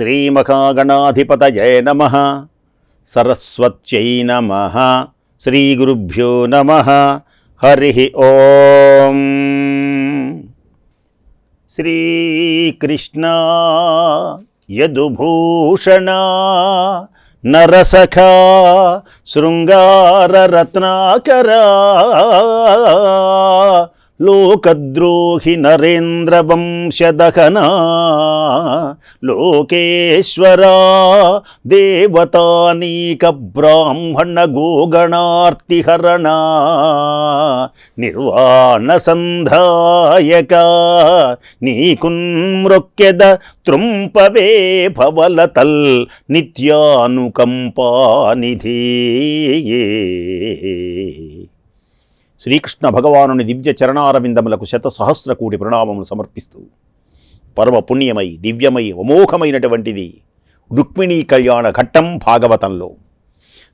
శ్రీమఖాగణాధిపతయే నమ. సరస్వత్యై నమ. శ్రీగురుభ్యో నమ. హరి ఓం. శ్రీకృష్ణ యదుభూషణ నరసఖా శృంగారరత్నాకరా లోకద్రోహి నరేంద్ర వంశదహనా లోకేశ్వరా దేవతానీక బ్రాహ్మణ గోగణార్తిహరణ నిర్వాణ సంధాయక నీకున్మృక్యద త్రుంపవే భవలతల్ నిత్యానుకంపానిధి శ్రీకృష్ణ భగవానుని దివ్య చరణారవిందములకు శత సహస్ర కోటి ప్రణామములు సమర్పిస్తూ పరమ పుణ్యమై దివ్యమై అమోఘమైనటువంటిది రుక్మిణీ కళ్యాణ ఘట్టం భాగవతంలో.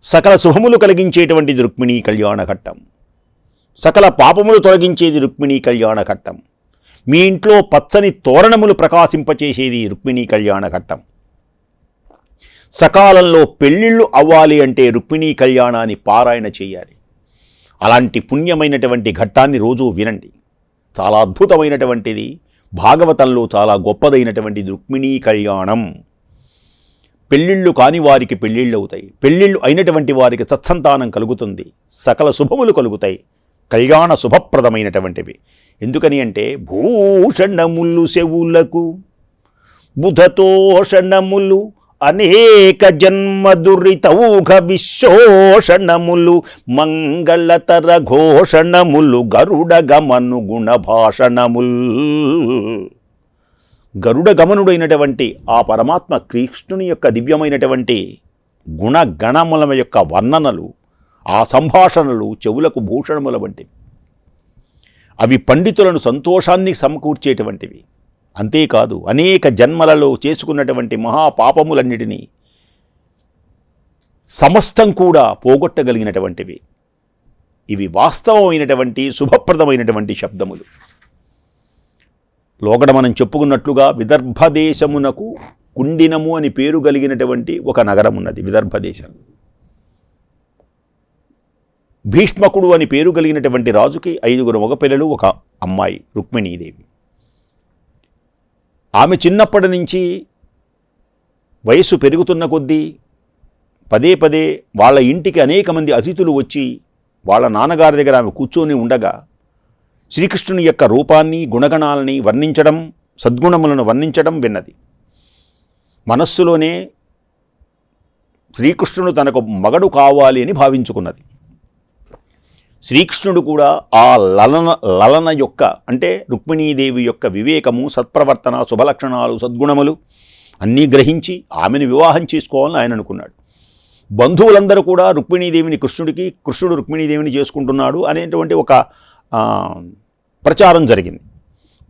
సకల శుభములు కలిగించేటువంటిది రుక్మిణీ కళ్యాణ ఘట్టం. సకల పాపములు తొలగించేది రుక్మిణీ కళ్యాణ ఘట్టం. మీ ఇంట్లో పచ్చని తోరణములు ప్రకాశింపచేసేది రుక్మిణీ కళ్యాణ ఘట్టం. సకాలంలో పెళ్ళిళ్ళు అవ్వాలి అంటే రుక్మిణీ కళ్యాణాన్ని పారాయణ చేయాలి. అలాంటి పుణ్యమైనటువంటి ఘట్టాన్ని రోజూ వినండి. చాలా అద్భుతమైనటువంటిది. భాగవతంలో చాలా గొప్పదైనటువంటి రుక్మిణీ కళ్యాణం. పెళ్ళిళ్ళు కాని వారికి పెళ్ళిళ్ళు అవుతాయి. పెళ్ళిళ్ళు అయినటువంటి వారికి సత్సంతానం కలుగుతుంది. సకల శుభములు కలుగుతాయి. కళ్యాణ శుభప్రదమైనటువంటివి. ఎందుకని అంటే భూషణములు సెవులకు బుధతోషణములు అనేక జన్మ దురితౌఘ విశోషణములు మంగళతర ఘోషణములు గరుడ గమను గుణ భాషణముల్ గరుడ గమనుడైనటువంటి ఆ పరమాత్మ కృష్ణుని యొక్క దివ్యమైనటువంటి గుణగణముల యొక్క వర్ణనలు ఆ సంభాషణలు చెవులకు భూషణముల వంటివి. అవి పండితులను సంతోషాన్ని సమకూర్చేటువంటివి. అంతేకాదు అనేక జన్మలలో చేసుకున్నటువంటి మహాపాపములన్నిటినీ సమస్తం కూడా పోగొట్టగలిగినటువంటివి. ఇవి వాస్తవమైనటువంటి శుభప్రదమైనటువంటి శబ్దములు. లోగడ మనం చెప్పుకున్నట్లుగా విదర్భ దేశమునకు కుండినము అని పేరు కలిగినటువంటి ఒక నగరం ఉన్నది విదర్భ దేశం. భీష్మకుడు అని పేరు కలిగినటువంటి రాజుకి ఐదుగురు మగపిల్లలు ఒక అమ్మాయి రుక్మిణీదేవి. ఆమె చిన్నప్పటి నుంచి వయసు పెరుగుతున్న కొద్దీ పదే పదే వాళ్ళ ఇంటికి అనేక మంది అతిథులు వచ్చి వాళ్ళ నాన్నగారి దగ్గర ఆమె కూర్చొని ఉండగా శ్రీకృష్ణుని యొక్క రూపాన్ని గుణగణాలని వర్ణించడం సద్గుణములను వర్ణించడం విన్నది. మనస్సులోనే శ్రీకృష్ణుడు తనకు మగడు కావాలి అని భావించుకున్నది. శ్రీకృష్ణుడు కూడా ఆ లలన లలన యొక్క అంటే రుక్మిణీదేవి యొక్క వివేకము సత్ప్రవర్తన శుభలక్షణాలు సద్గుణములు అన్నీ గ్రహించి ఆమెను వివాహం చేసుకోవాలని ఆయన అనుకున్నాడు. బంధువులందరూ కూడా రుక్మిణీదేవిని కృష్ణుడికి కృష్ణుడు రుక్మిణీదేవిని చేసుకుంటున్నాడు అనేటువంటి ఒక ప్రచారం జరిగింది.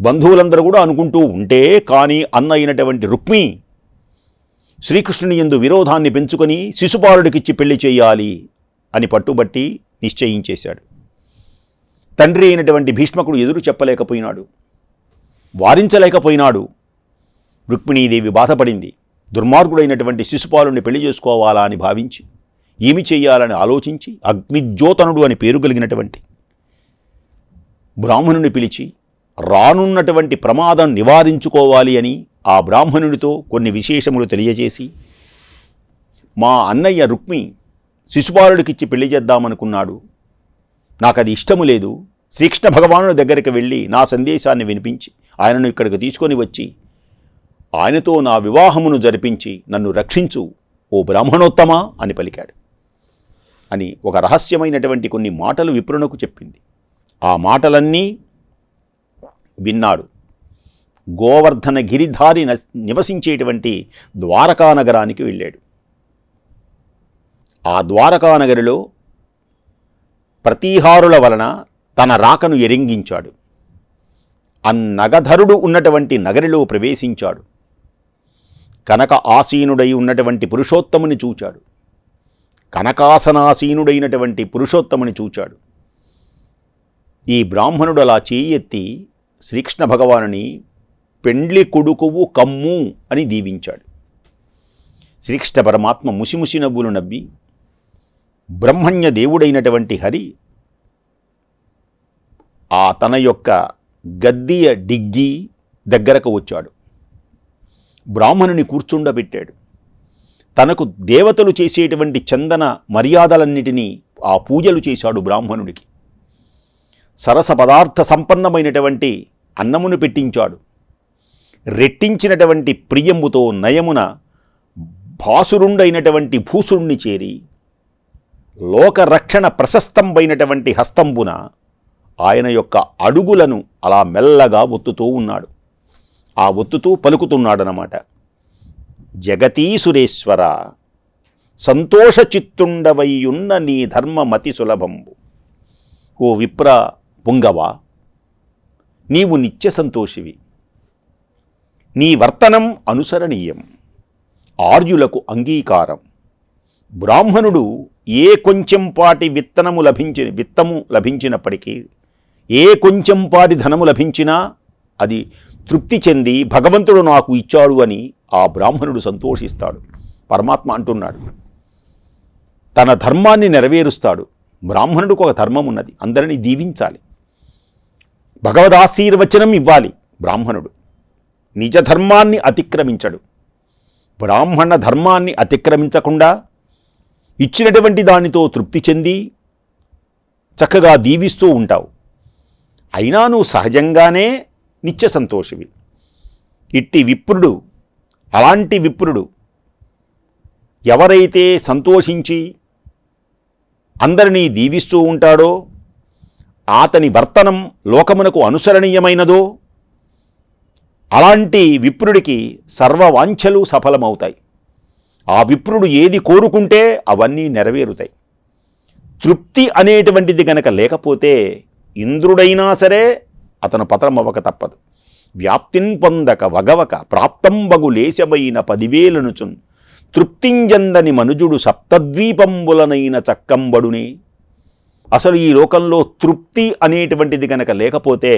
బంధువులందరూ కూడా అనుకుంటూ ఉంటే కానీ అన్న అయినటువంటి రుక్మి శ్రీకృష్ణుని ఎందు విరోధాన్ని పెంచుకొని శిశుపాలుడికిచ్చి పెళ్ళి చేయాలి అని పట్టుబట్టి నిశ్చయించేశాడు. తండ్రి అయినటువంటి భీష్మకుడు ఎదురు చెప్పలేకపోయినాడు. వారించలేకపోయినాడు. రుక్మిణీదేవి బాధపడింది. దుర్మార్గుడైనటువంటి శిశుపాలుని పెళ్ళి చేసుకోవాలా అని భావించి ఏమి చేయాలని ఆలోచించి అగ్నిజ్యోతనుడు అని పేరు కలిగినటువంటి బ్రాహ్మణుని పిలిచి రానున్నటువంటి ప్రమాదం నివారించుకోవాలి అని ఆ బ్రాహ్మణుడితో కొన్ని విశేషములు తెలియజేసి మా అన్నయ్య రుక్మి శిశుపాలుడికిచ్చి పెళ్ళి చేద్దామనుకున్నాడు. నాకు అది ఇష్టము లేదు. శ్రీకృష్ణ భగవానుడి దగ్గరికి వెళ్ళి నా సందేశాన్ని వినిపించి ఆయనను ఇక్కడికి తీసుకొని వచ్చి ఆయనతో నా వివాహమును జరిపించి నన్ను రక్షించు ఓ బ్రాహ్మణోత్తమా అని పలికాడు. అని ఒక రహస్యమైనటువంటి కొన్ని మాటలు విప్రునకు చెప్పింది. ఆ మాటలన్నీ విన్నాడు. గోవర్ధన గిరిధారి న- నివసించేటువంటి ద్వారకా నగరానికి వెళ్ళాడు. ఆ ద్వారకా నగరిలో ప్రతీహారుల వలన తన రాకను ఎరింగించాడు. అన్నగధరుడు ఉన్నటువంటి నగరిలో ప్రవేశించాడు. కనక ఆసీనుడై ఉన్నటువంటి పురుషోత్తముని చూచాడు. కనకాసనాసీనుడైనటువంటి పురుషోత్తముని చూచాడు. ఈ బ్రాహ్మణుడు అలా చేయెత్తి శ్రీకృష్ణ భగవానుని పెండ్లి కొడుకువు కమ్ము అని దీవించాడు. శ్రీకృష్ణ పరమాత్మ ముసిముసి నవ్వులు నవ్వి బ్రహ్మణ్య దేవుడైనటువంటి హరి ఆ తన యొక్క గద్దీయ డిగ్గి దగ్గరకు వచ్చాడు. బ్రాహ్మణుని కూర్చుండబెట్టాడు. తనకు దేవతలు చేసేటువంటి చందన మర్యాదలన్నిటినీ ఆ పూజలు చేశాడు బ్రాహ్మణుడికి. సరస పదార్థ సంపన్నమైనటువంటి అన్నమును పెట్టించాడు. రెట్టించినటువంటి ప్రియంబుతో నయమున భాసురుండైనటువంటి భూసురుణ్ణి చేరి లోకరక్షణ ప్రశస్తంపైనటువంటి హస్తంబున ఆయన యొక్క అడుగులను అలా మెల్లగా ఒత్తుతూ ఉన్నాడు. ఆ ఒత్తుతూ పలుకుతున్నాడనమాట జగతీసురేశ్వర సంతోష చిత్తుండవయ్యున్న నీ ధర్మమతి సులభంబు. ఓ విప్ర పుంగవా నీవు నిత్య సంతోషివి. నీ వర్తనం అనుసరణీయం. ఆర్యులకు అంగీకారం. బ్రాహ్మణుడు ఏ కొంచెం పాటి విత్తనము లభించి విత్తము లభించినప్పటికీ ఏ కొంచెం పాటి ధనము లభించినా అది తృప్తి చెంది భగవంతుడు నాకు ఇచ్చాడు అని ఆ బ్రాహ్మణుడు సంతోషిస్తాడు. పరమాత్మ అంటున్నాడు. తన ధర్మాన్ని నెరవేరుస్తాడు. బ్రాహ్మణుడికి ఒక ధర్మం ఉన్నది అందరినీ దీవించాలి. భగవదాశీర్వచనం ఇవ్వాలి బ్రాహ్మణుడు. నిజ ధర్మాన్ని అతిక్రమించడు. బ్రాహ్మణ ధర్మాన్ని అతిక్రమించకుండా ఇచ్చినటువంటి దానితో తృప్తి చెంది చక్కగా దీవిస్తూ ఉంటావు. అయినా నువ్వు సహజంగానే నిత్య సంతోషివి. ఇట్టి విప్రుడు అలాంటి విప్రుడు ఎవరైతే సంతోషించి అందరినీ దీవిస్తూ ఉంటాడో అతని వర్తనం లోకమునకు అనుసరణీయమైనదో అలాంటి విప్రుడికి సర్వవాంఛలు సఫలమవుతాయి. ఆ విప్రుడు ఏది కోరుకుంటే అవన్నీ నెరవేరుతాయి. తృప్తి అనేటువంటిది గనక లేకపోతే ఇంద్రుడైనా సరే అతను పతనమవ్వక తప్పదు. వ్యాప్తిన్ పొందక వగవక ప్రాప్తంబగు లేశమైన పదివేలనుచున్ తృప్తింజందని మనుజుడు సప్తద్వీపంబులనైన చక్కంబడునే. అసలు ఈ లోకంలో తృప్తి అనేటువంటిది గనక లేకపోతే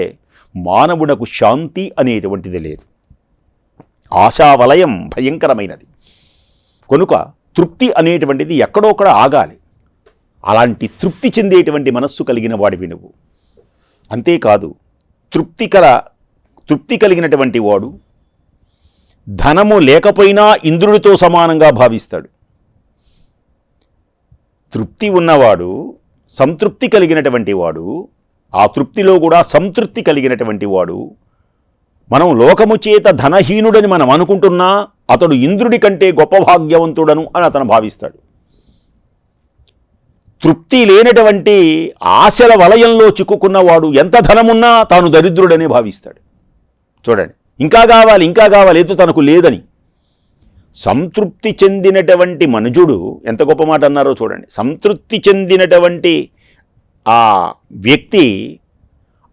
మానవుడకు శాంతి అనేటువంటిది లేదు. ఆశావలయం భయంకరమైనది. కనుక తృప్తి అనేటువంటిది ఎక్కడోక్కడ ఆగాలి. అలాంటి తృప్తి చెందేటువంటి మనస్సు కలిగిన వాడివి నువ్వు. అంతేకాదు తృప్తి కల తృప్తి కలిగినటువంటి వాడు ధనము లేకపోయినా ఇంద్రుడితో సమానంగా భావిస్తాడు. తృప్తి ఉన్నవాడు సంతృప్తి కలిగినటువంటి వాడు ఆ తృప్తిలో కూడా సంతృప్తి కలిగినటువంటి వాడు మనం లోకము చేత ధనహీనుడని మనం అనుకుంటున్నా అతడు ఇంద్రుడి కంటే గొప్ప భాగ్యవంతుడను అని అతను భావిస్తాడు. తృప్తి లేనటువంటి ఆశల వలయంలో చిక్కుకున్నవాడు ఎంత ధనమున్నా తాను దరిద్రుడని భావిస్తాడు. చూడండి ఇంకా కావాలి ఇంకా కావాలి ఏదో తనకు లేదని. సంతృప్తి చెందినటువంటి మనుజుడు ఎంత గొప్ప మాట అన్నారో చూడండి. సంతృప్తి చెందినటువంటి ఆ వ్యక్తి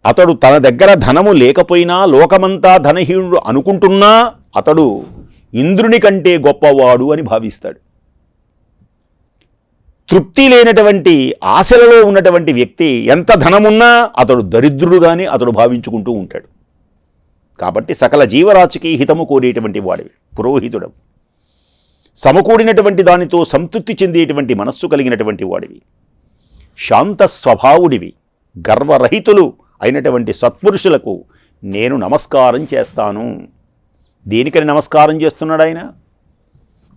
అతడు తన దగ్గర ధనము లేకపోయినా లోకమంతా ధనహీనుడు అనుకుంటున్నా అతడు ఇంద్రుని కంటే గొప్పవాడు అని భావిస్తాడు. తృప్తి లేనటువంటి ఆశలలో ఉన్నటువంటి వ్యక్తి ఎంత ధనమున్నా అతడు దరిద్రుడుగానే అతడు భావించుకుంటూ ఉంటాడు. కాబట్టి సకల జీవరాశికి హితము కోరేటువంటి వాడివి పురోహితుడు సమకూడినటువంటి దానితో సంతృప్తి చెందేటువంటి మనస్సు కలిగినటువంటి వాడివి. శాంత స్వభావుడివి గర్వరహితులు అయినటువంటి సత్పురుషులకు నేను నమస్కారం చేస్తాను. దేనికని నమస్కారం చేస్తున్నాడు ఆయన?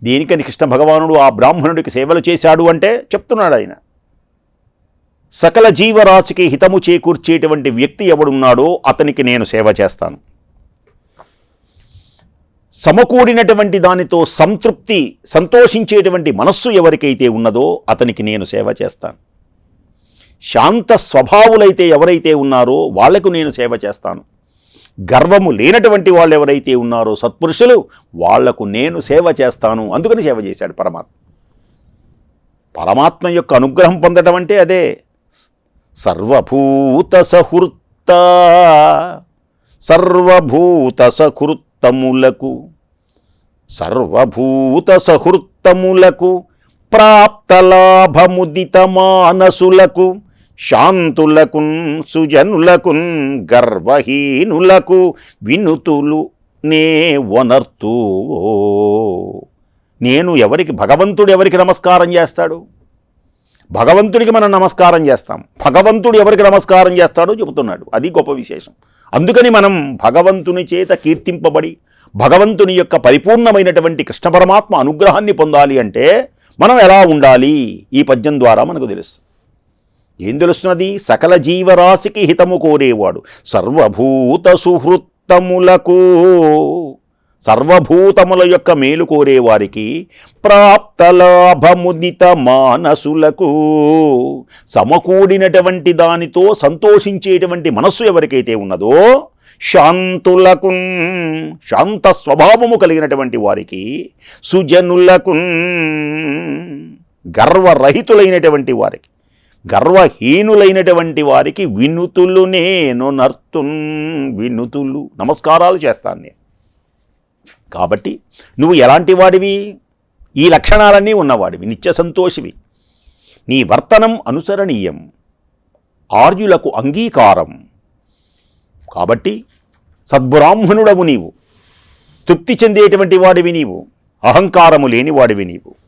దేనికని కృష్ణ భగవానుడు ఆ బ్రాహ్మణుడికి సేవలు చేశాడు అంటే చెప్తున్నాడు ఆయన. సకల జీవరాశికి హితము చేకూర్చేటువంటి వ్యక్తి ఎవడున్నాడో అతనికి నేను సేవ చేస్తాను. సమకూడినటువంటి దానితో సంతృప్తి సంతోషించేటువంటి మనస్సు ఎవరికైతే ఉన్నదో అతనికి నేను సేవ చేస్తాను. శాంత స్వభావులైతే ఎవరైతే ఉన్నారో వాళ్ళకు నేను సేవ చేస్తాను. గర్వము లేనటువంటి వాళ్ళు ఎవరైతే ఉన్నారో సత్పురుషులు వాళ్ళకు నేను సేవ చేస్తాను. అందుకని సేవ చేశాడు పరమాత్మ. పరమాత్మ యొక్క అనుగ్రహం పొందడం అంటే అదే. సర్వభూత సహృత్త సర్వభూత సహృత్తములకు సర్వభూత సహృత్తములకు ప్రాప్తలాభముదిత మానసులకు శాంతులకున్ సుజనులకున్ గర్వహీనులకు వినుతులు నే వనర్తూ. నేను ఎవరికి భగవంతుడు ఎవరికి నమస్కారం చేస్తాడు? భగవంతుడికి మనం నమస్కారం చేస్తాం. భగవంతుడు ఎవరికి నమస్కారం చేస్తాడో చెబుతున్నాడు. అది గొప్ప విశేషం. అందుకని మనం భగవంతుని చేత కీర్తింపబడి భగవంతుని యొక్క పరిపూర్ణమైనటువంటి కృష్ణ పరమాత్మ అనుగ్రహాన్ని పొందాలి అంటే మనం ఎలా ఉండాలి? ఈ పద్యం ద్వారా మనకు తెలుస్తుంది. ఏం తెలుస్తున్నది? సకల జీవరాశికి హితము కోరేవాడు. సర్వభూత సుహృత్తములకు సర్వభూతముల యొక్క మేలు కోరేవారికి ప్రాప్తలాభముదిత మానసులకు సమకూడినటువంటి దానితో సంతోషించేటువంటి మనస్సు ఎవరికైతే ఉన్నదో శాంతులకు శాంత స్వభావము కలిగినటువంటి వారికి సుజనులకు గర్వరహితులైనటువంటి వారికి. గర్వహీనులైనటువంటి వారికి వినుతులు నేను నర్తున్ వినుతులు. నమస్కారాలు చేస్తాను నేను. కాబట్టి నువ్వు ఎలాంటి వాడివి? ఈ లక్షణాలన్నీ ఉన్నవాడివి నిత్య సంతోషివి. నీ వర్తనం అనుసరణీయం. ఆర్యులకు అంగీకారం. కాబట్టి సద్బ్రాహ్మణుడవు నీవు. తృప్తి చెందేటువంటి వాడివి నీవు. అహంకారము లేనివాడివి నీవు.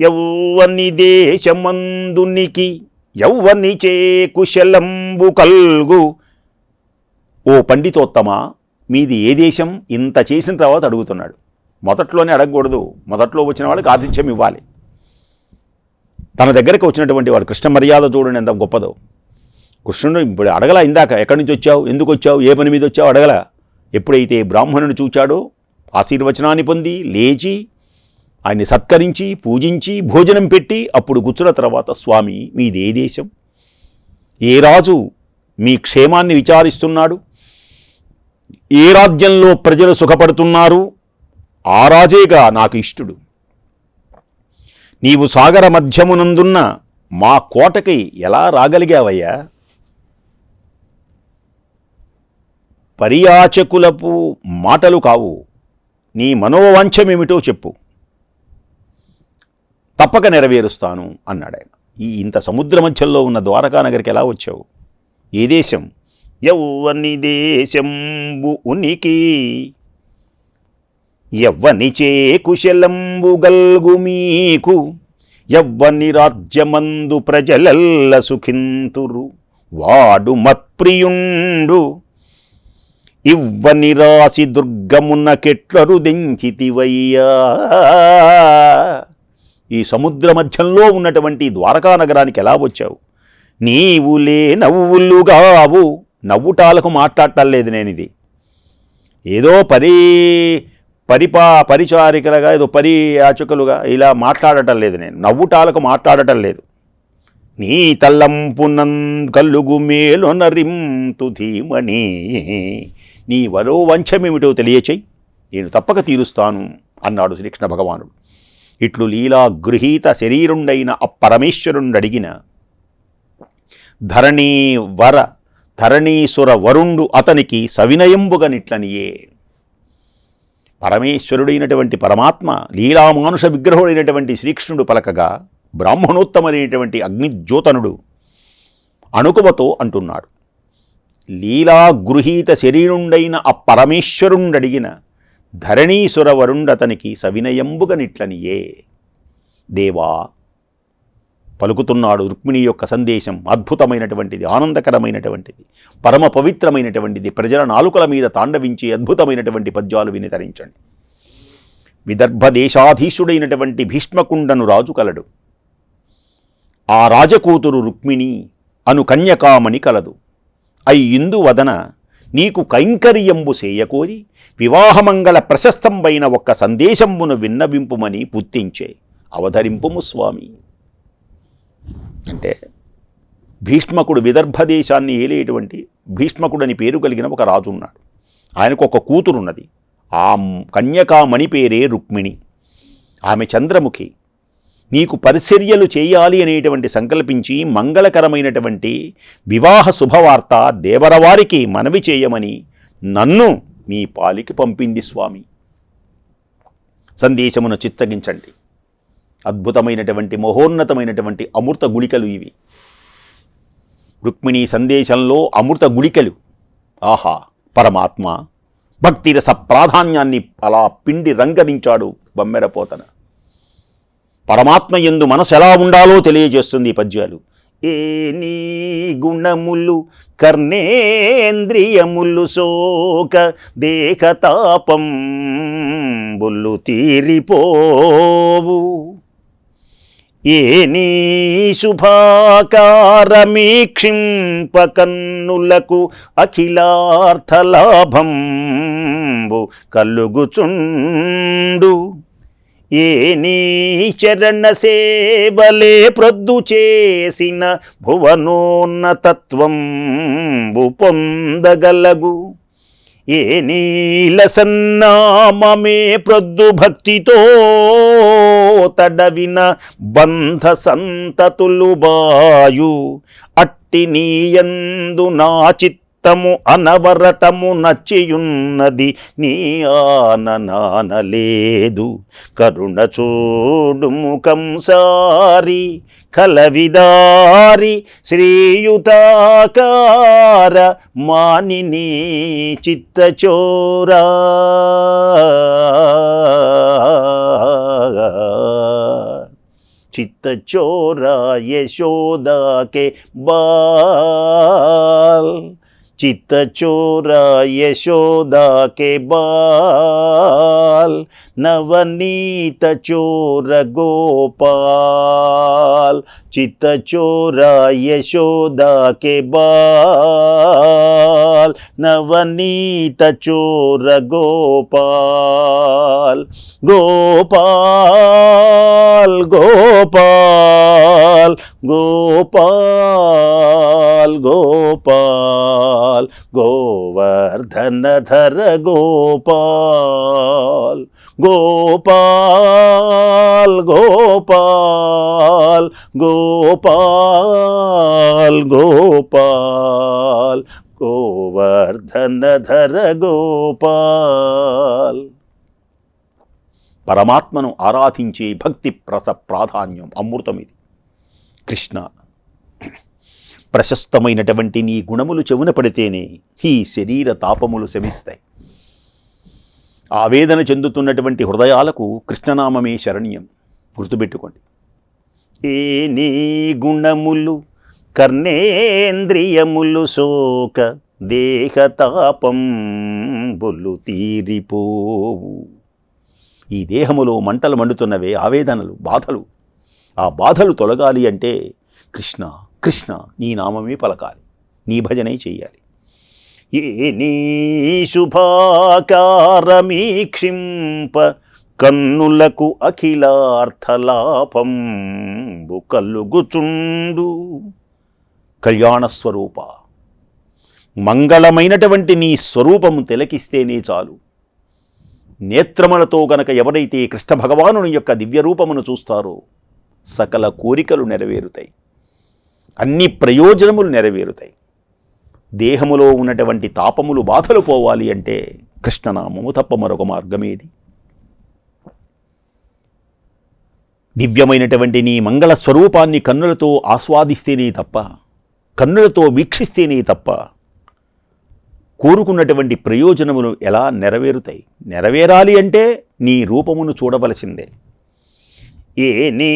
యౌవని దేశమందునికి యౌవని చే కుశలంబు కల్గు. ఓ పండితోత్తమ మీది ఏ దేశం? ఇంత చేసిన తర్వాత అడుగుతున్నాడు. మొదట్లోనే అడగకూడదు. మొదట్లో వచ్చిన వాళ్ళకి ఆతిథ్యం ఇవ్వాలి. తన దగ్గరకు వచ్చినటువంటి వాడు కృష్ణ మర్యాద చూడండి ఎంత గొప్పదో. కృష్ణుడు ఇప్పుడు అడగల ఇందాక ఎక్కడి నుంచి వచ్చావు? ఎందుకు వచ్చావు? ఏ పని మీద వచ్చావు? అడగల. ఎప్పుడైతే బ్రాహ్మణుని చూచాడో ఆశీర్వచనాన్ని పొంది లేచి ఆయన్ని సత్కరించి పూజించి భోజనం పెట్టి అప్పుడు కూర్చున్న తర్వాత స్వామి మీదే దేశం. ఏ రాజు మీ క్షేమాన్ని విచారిస్తున్నాడు? ఏ రాజ్యంలో ప్రజలు సుఖపడుతున్నారు? ఆ రాజేగా నాకు ఇష్టుడు. నీవు సాగర మధ్యమునందున్న మా కోటకి ఎలా రాగలిగావయ్యా? పరియాచకులపు మాటలు కావు. నీ మనోవాంఛమేమిటో చెప్పు. తప్పక నెరవేరుస్తాను అన్నాడు ఆయన. ఈ ఇంత సముద్ర మధ్యలో ఉన్న ద్వారకా నగరికి ఎలా వచ్చావు? ఏ దేశం? యవ్వని దేశంబు ఉనికి. యవ్వని చే కుశలంబు గల్గు మీకు. యవ్వని రాజ్యమందు ప్రజలల్ల సుఖింతురు. వాడు మత్ప్రియుండు. ఇవ్వని రాసి దుర్గమున కెట్లరు దెంచితివయ్యా. ఈ సముద్ర మధ్యంలో ఉన్నటువంటి ద్వారకా నగరానికి ఎలా వచ్చావు? నీవులే నవ్వులుగావు. నవ్వుటాలకు మాట్లాడటం లేదు నేను ఇది ఏదో పరి పరిపా పరిచారికలుగా ఏదో పరియాచకులుగా ఇలా మాట్లాడటం లేదు నేను. నవ్వుటాలకు మాట్లాడటం లేదు. నీ తల్లంపునం కల్లుగు మేలునరింతు ధీమణి. నీ వరో వంచమేమిటో తెలియచేయి. నేను తప్పక తీరుస్తాను అన్నాడు శ్రీకృష్ణ భగవానుడు. ఇట్లు లీలా గృహీత శరీరుండైన అప్పరమేశ్వరుండడిగిన ధరణీ వర ధరణీసుర వరుండు అతనికి సవినయంబుగనిట్లనియే. పరమేశ్వరుడైనటువంటి పరమాత్మ లీలామానుష విగ్రహుడైనటువంటి శ్రీకృష్ణుడు పలకగా బ్రాహ్మణోత్తమైనటువంటి అగ్నిజ్యోతనుడు అణుకువతో అంటున్నాడు. లీలా గృహీత శరీరుండైన ఆ పరమేశ్వరుండడిగిన ధరణీసుర వరుండతనికి సవినయంబుగనిట్లనియే. దేవా పలుకుతున్నాడు రుక్మిణి యొక్క సందేశం అద్భుతమైనటువంటిది ఆనందకరమైనటువంటిది పరమ పవిత్రమైనటువంటిది ప్రజల నాలుకల మీద తాండవించి అద్భుతమైనటువంటి పద్యాలు విని తరించండి. విదర్భ దేశాధీశుడైనటువంటి భీష్మకుండను రాజు కలడు. ఆ రాజకూతురు రుక్మిణి అను కన్యకామణి కలదు. అయి వదన నీకు కైంకర్యంబు సేయకోరి వివాహమంగళ ప్రశస్తంబైన ఒక్క సందేశంబును విన్నవింపుమని పుత్తించే అవధరింపుము స్వామి. అంటే భీష్మకుడు విదర్భ దేశాన్ని ఏలేటువంటి భీష్మకుడని పేరు కలిగిన ఒక రాజు ఉన్నాడు. ఆయనకు ఒక కూతురున్నది. ఆ కన్యకామణి పేరే రుక్మిణి. ఆమె చంద్రముఖి. నీకు పరిచర్యలు చేయాలి అనేటువంటి సంకల్పించి మంగళకరమైనటువంటి వివాహ శుభవార్త దేవరవారికి మనవి చేయమని నన్ను మీ పాలికి పంపింది స్వామి. సందేశమును చిత్తగించండి. అద్భుతమైనటువంటి మహోన్నతమైనటువంటి అమృత గుళికలు ఇవి. రుక్మిణీ సందేశంలో అమృత గుళికలు. ఆహా పరమాత్మ భక్తిరస ప్రాధాన్యాన్ని అలా పిండి రంగరించాడు బొమ్మెరపోతన పరమాత్మ ఎందు మనసు ఎలా ఉండాలో తెలియజేస్తుంది ఈ పద్యాలు. ఏ నీ గుణములు కర్ణేంద్రియములు శోక దేహతాపం బుల్లు తీరిపోవు. ఏ నీ శుభాకారమీక్షింపకన్నులకు అఖిలార్థలాభంబు కలుగుచుండు. ఏ నీ చరణ సేవలే ప్రొద్దు చేసిన భువనోన్నతత్వం పొందగలగు. ఏ నీల సన్నామమే ప్రొద్దు భక్తితో తడవిన బంధ సంతతులు బాయు. అట్టి నీయందు నా నిత్యము అనవరతము నచ్చియున్నది నీ ఆననానలేదు. కరుణ చూడు ముఖం సారి కలవిదారి శ్రీయుతాకార మాని చిత్తచోరా చిత్తచోరా యశోదాకే బాల్. चित्त चोरा यशोदा के बाल नवनीत चोर गोपाल चित्त चोरा यशोदा के बाल नवनीत चोर गोपाल गोपाल गोपाल गोपाल गोपाल గోపాల్ గోవర్ధన ధర గోపాల్ గోపాల్ గోపాల్ గోపాల్ గోపాల్ గోవర్ధన ధర గోపాల్. పరమాత్మను ఆరాధించే భక్తి ప్రస ప్రాధాన్యం అమృతం ఇది కృష్ణ ప్రశస్తమైనటువంటి నీ గుణములు చెవున పడితేనే ఈ శరీర తాపములు శమిస్తాయి. ఆవేదన చెందుతున్నటువంటి హృదయాలకు కృష్ణనామమే శరణ్యం. గుర్తుపెట్టుకోండి. ఏ నీ గుణములు కర్ణేంద్రియములు శోక దేహతాపం బొల్లు తీరిపోవు. ఈ దేహములో మంటలు మండుతున్నవే ఆవేదనలు బాధలు. ఆ బాధలు తొలగాలి అంటే కృష్ణ కృష్ణ నీ నామమే పలకాలి నీ భజనే చెయ్యాలి. ఏ నీ శుభాకారమీక్షింప కన్నులకు అఖిలార్థలాపం కలుగుచుండు. కళ్యాణ స్వరూప మంగళమైనటువంటి నీ స్వరూపము తిలకిస్తేనే చాలు. నేత్రములతో గనక ఎవరైతే కృష్ణ భగవానుని యొక్క దివ్యరూపమును చూస్తారో సకల కోరికలు నెరవేరుతాయి. అన్ని ప్రయోజనములు నెరవేరుతాయి. దేహములో ఉన్నటువంటి తాపములు బాధలు పోవాలి అంటే కృష్ణనామము తప్ప మరొక మార్గమేది. దివ్యమైనటువంటి నీ మంగళ స్వరూపాన్ని కన్నులతో ఆస్వాదిస్తేనే తప్ప కన్నులతో వీక్షిస్తేనే తప్ప కోరుకున్నటువంటి ప్రయోజనములు ఎలా నెరవేరుతాయి? నెరవేరాలి అంటే నీ రూపమును చూడవలసిందే. ఏ నీ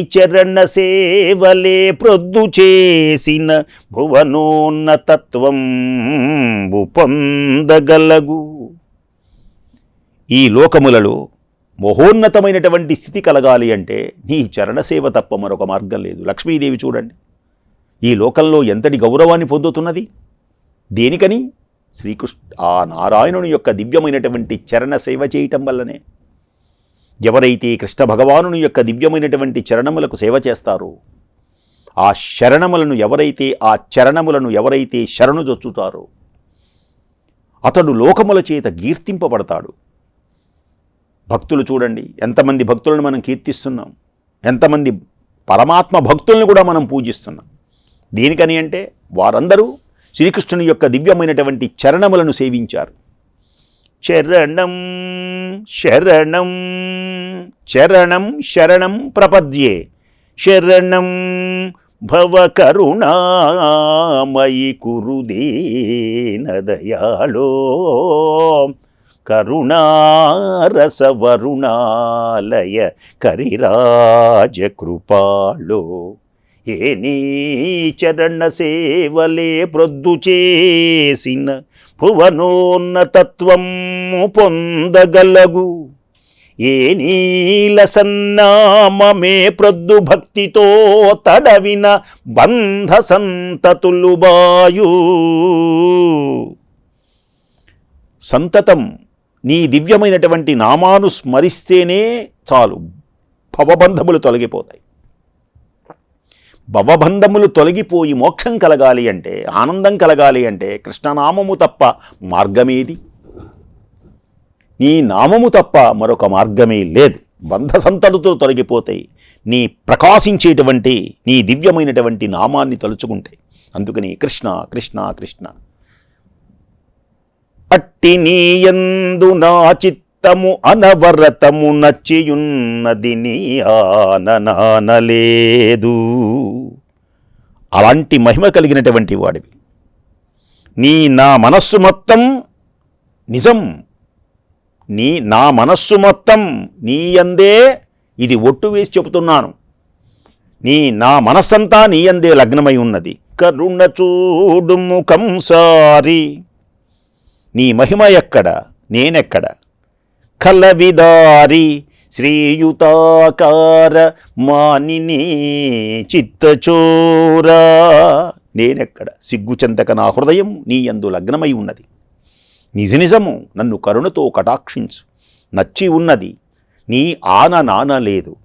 చరణ సేవలే ప్రొద్దు చేసిన భువనోన్నతత్వం పొందగలగు. ఈ లోకములలో మహోన్నతమైనటువంటి స్థితి కలగాలి అంటే నీ చరణసేవ తప్ప మరొక మార్గం లేదు. లక్ష్మీదేవి చూడండి. ఈ లోకంలో ఎంతటి గౌరవాన్ని పొందుతున్నది? దేనికని? శ్రీకృష్ణ ఆ నారాయణుని యొక్క దివ్యమైనటువంటి చరణ సేవ చేయటం వల్లనే. ఎవరైతే కృష్ణ భగవానుని యొక్క దివ్యమైనటువంటి చరణములకు సేవ చేస్తారో ఆ శరణములను ఎవరైతే ఆ చరణములను ఎవరైతే శరణు జొచ్చుతారో అతడు లోకముల చేత కీర్తింపబడతాడు భక్తులు చూడండి ఎంతమంది భక్తులను మనం కీర్తిస్తున్నాం ఎంతమంది పరమాత్మ భక్తులను కూడా మనం పూజిస్తున్నాం. దేనికని అంటే వారందరూ శ్రీకృష్ణుని యొక్క దివ్యమైనటువంటి చరణములను సేవించారు. చరణం శరణం. చరణం శరణం ప్రపద్యే. శరణం భవ కరుణామయి కురుదేన కరుణారసవరుణాలయ కరిరాజ కృపాళో. ఏ నీ చరణ సేవలే ప్రొద్దు చేసిన భువనోన్నతత్వము పొందగలగు. ఏ నీల సన్నామమే ప్రొద్దు భక్తితో తడవిన బంధ సంతతులు బాయు. సంతతం నీ దివ్యమైనటువంటి నామాను స్మరిస్తేనే చాలు భవబంధములు తొలగిపోతాయి. భవబంధములు తొలగిపోయి మోక్షం కలగాలి అంటే ఆనందం కలగాలి అంటే కృష్ణనామము తప్ప మార్గమేది? నీ నామము తప్ప మరొక మార్గమే లేదు. బంధ సంతడుతులు తొలగిపోతాయి నీ ప్రకాశించేటువంటి నీ దివ్యమైనటువంటి నామాన్ని తలుచుకుంటాయి అందుకని కృష్ణ కృష్ణ కృష్ణ. అట్టి నీయందు నా చిత్తము అనవరతము నచ్చియున్నది నీ ఆననానలేదు. అలాంటి మహిమ కలిగినటువంటి వాడివి. నీ నా మనస్సు మొత్తం నిజం. నీ నా మనస్సు మొత్తం నీయందే ఇది ఒట్టు వేసి చెబుతున్నాను. నీ నా మనస్సంతా నీయందే లగ్నమై ఉన్నది. కరుణ చూడు సారి. నీ మహిమ ఎక్కడ? నేనెక్కడ? కలవిదారి శ్రీయుతాకార మానిని చిత్తచోరా. నేనెక్కడ? సిగ్గుచెంతక నా హృదయం నీ యందు లగ్నమై ఉన్నది. నిజ నిజము నన్ను కరుణతో కటాక్షించు. నచ్చి ఉన్నది నీ ఆన నాన లేదు.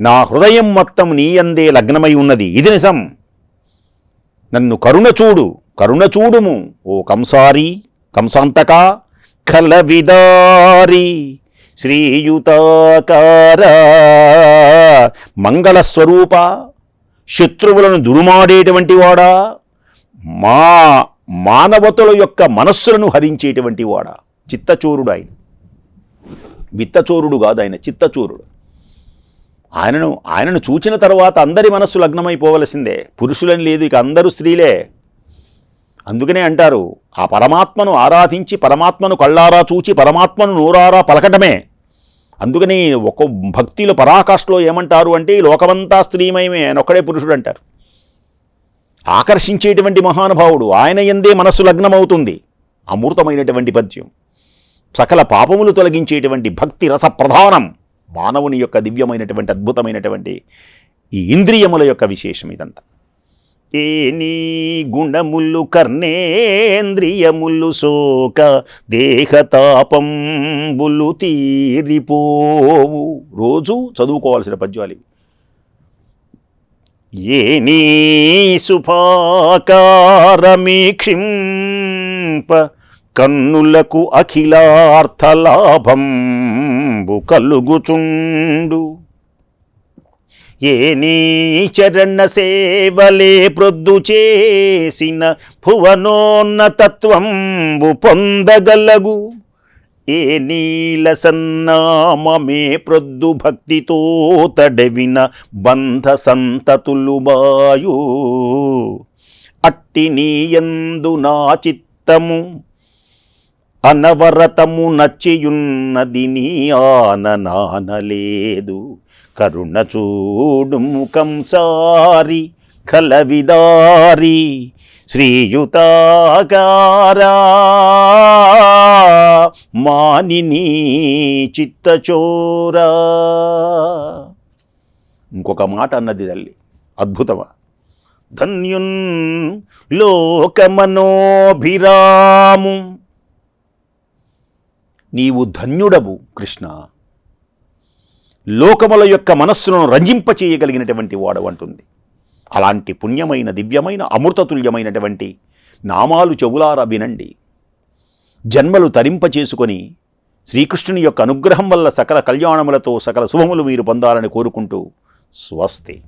నా హృదయం మొత్తం నీ అందే లగ్నమై ఉన్నది ఇది నిజం. నన్ను కరుణ చూడు కరుణ చూడుము ఓ కంసారి కంసాంతక కలవిదారి. శ్రీయుతాకార మంగళస్వరూప శత్రువులను దురుమాడేటువంటి వాడా. మా మానవతుల యొక్క మనస్సులను హరించేటువంటి వాడా? చిత్తచోరుడు ఆయన. విత్తచోరుడు కాదు ఆయన చిత్తచోరుడు. ఆయనను ఆయనను చూచిన తర్వాత అందరి మనస్సు లగ్నమైపోవలసిందే. పురుషులని లేదు ఇక అందరూ స్త్రీలే. అందుకనే అంటారు ఆ పరమాత్మను ఆరాధించి పరమాత్మను కళ్ళారా చూచి పరమాత్మను నోరారా పలకటమే. అందుకని ఒక భక్తిలో పరాకాష్ఠలో ఏమంటారు అంటే లోకమంతా స్త్రీమయమే ఆయన ఒక్కడే పురుషుడు అంటారు ఆకర్షించేటువంటి మహానుభావుడు. ఆయన ఎందే మనస్సు లగ్నమవుతుంది. అమృతమైనటువంటి పద్యం. సకల పాపములు తొలగించేటువంటి భక్తి రస ప్రధానం. మానవుని యొక్క దివ్యమైనటువంటి అద్భుతమైనటువంటి ఈ ఇంద్రియముల యొక్క విశేషం ఇదంతా. ఏ నీ గుణములు కర్ణేంద్రియములు శోక దేహతాపంబులు తీరిపోవు. రోజు చదువుకోవాల్సిన పద్యాలు ఇవి. సుభాకారమీక్షింప కన్నులకు అఖిలార్థలాభంబు కలుగుచుండు ఏ నీ చరణ సేవలే ప్రొద్దు చేసిన భువనోన్నతత్వంబు పొందగలగు ఏ నీల సన్నామమే ప్రొద్దు భక్తితో తడవిన బంధ సంతతులు బాయు. అట్టి నీయందు నా చిత్తము అనవరతము నచ్చియున్నది నీ ఆననానలేదు కరుణ చూడు ముఖం సారి కలవిదారి శ్రీయుతాకారా మానిని చిత్తచోరా. ఇంకొక మాట అన్నది తల్లి అద్భుతమా? ధన్యున్ లోకమనోభిరాము. నీవు ధన్యుడవు కృష్ణ. లోకముల యొక్క మనస్సును రంజింపచేయగలిగినటువంటి వాడవంటుంది అలాంటి పుణ్యమైన దివ్యమైన అమృతతుల్యమైనటువంటి నామాలు చెవులారా వినండి. జన్మలు తరింప చేసుకొని శ్రీకృష్ణుని యొక్క అనుగ్రహం వల్ల సకల కళ్యాణములతో సకల శుభములు మీరు పొందాలని కోరుకుంటూ స్వస్తి.